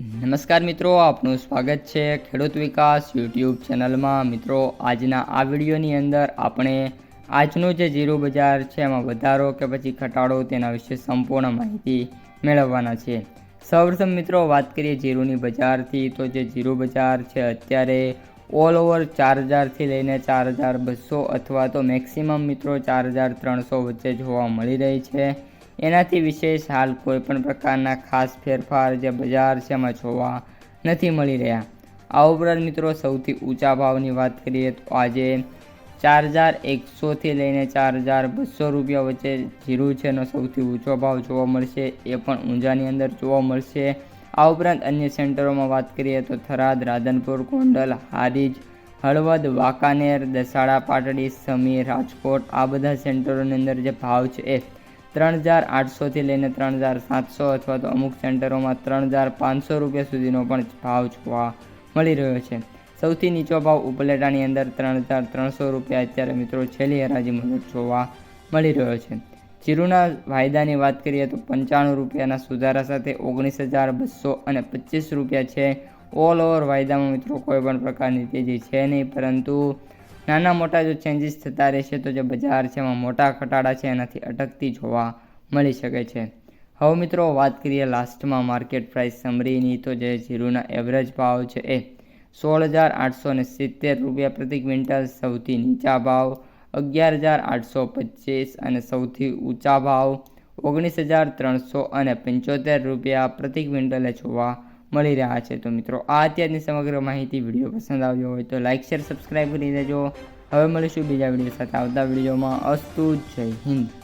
નમસ્કાર મિત્રો, આપનું સ્વાગત છે ખેડૂત વિકાસ યુટ્યુબ ચેનલમાં. મિત્રો, આજના આ વિડીયોની અંદર આપણે આજનું જે જીરું બજાર છે, એમાં વધારો કે પછી ઘટાડો તેના વિશે સંપૂર્ણ માહિતી મેળવવાના છે. સૌપ્રથમ મિત્રો, વાત કરીએ જીરુની બજારથી. તો જે જીરું બજાર છે, અત્યારે ઓલ ઓવર ચાર હજારથી લઈને ચાર હજાર બસો અથવા તો મેક્સિમમ મિત્રો ચાર હજાર ત્રણસો વચ્ચે જોવા મળી રહી છે. એનાથી વિશેષ હાલ કોઈ પણ પ્રકારના ખાસ ફેરફાર જે બજાર છે એમાં જોવા નથી મળી રહ્યા. આ ઉપરાંત મિત્રો સૌથી ઊંચા ભાવની વાત કરીએ તો આજે ચાર હજાર એકસોથી લઈને ચાર હજાર બસો રૂપિયા વચ્ચે જીરું છે એનો સૌથી ઊંચો ભાવ જોવા મળશે, એ પણ ઊંઝાની અંદર જોવા મળશે. આ ઉપરાંત અન્ય સેન્ટરોમાં વાત કરીએ તો થરાદ, રાધનપુર, ગોંડલ, હારીજ, હળવદ, વાંકાનેર, દસાડા, પાટડી, સમીર, રાજકોટ, આ બધા સેન્ટરોની અંદર જે ભાવ છે એ ત્રણ હજાર આઠસોથી લઈને ત્રણ હજાર સાતસો અથવા તો અમુક સેન્ટરોમાં ત્રણ હજાર પાંચસો રૂપિયા સુધીનો પણ ભાવ જોવા મળી રહ્યો છે. સૌથી નીચો ભાવ ઉપલેટાની અંદર ત્રણ હજાર ત્રણસો રૂપિયા અત્યારે મિત્રો છેલ્લી હરાજી મુજબ જોવા મળી રહ્યો છે. જીરુના વાયદાની વાત કરીએ તો પંચાણું રૂપિયાના સુધારા સાથે ઓગણીસ હજાર બસો અને પચીસ રૂપિયા છે. ઓલ ઓવર વાયદામાં મિત્રો કોઈ પણ પ્રકારની તેજી છે નહીં, પરંતુ નાના મોટા જો ચેન્જીસ થતા રહેશે તો જે બજાર છે એમાં મોટા ઘટાડા છે એનાથી અટકતી જોવા મળી શકે છે. હવે મિત્રો વાત કરીએ લાસ્ટમાં માર્કેટ પ્રાઇસ સમરીની તો જે જીરુના એવરેજ ભાવ છે એ સોળ હજાર આઠસો ને સિત્તેર રૂપિયા પ્રતિ ક્વિન્ટલ, સૌથી નીચા ભાવ અગિયાર હજાર આઠસો પચીસ અને સૌથી ઊંચા ભાવ ઓગણીસ હજાર ત્રણસો અને પંચોતેર રૂપિયા પ્રતિ ક્વિન્ટલે જોવા મળી રહ્યા છે. તો મિત્રો, આ અત્યારની સમગ્ર માહિતી વીડિયો પસંદ આવ્યો હોય તો લાઇક શેર સબસ્ક્રાઈબ કરી દેજો હવે મળીશું બીજા વીડિયો સાથે આવતા વિડીયોમાં. અસ્તુ, જય હિન્દ.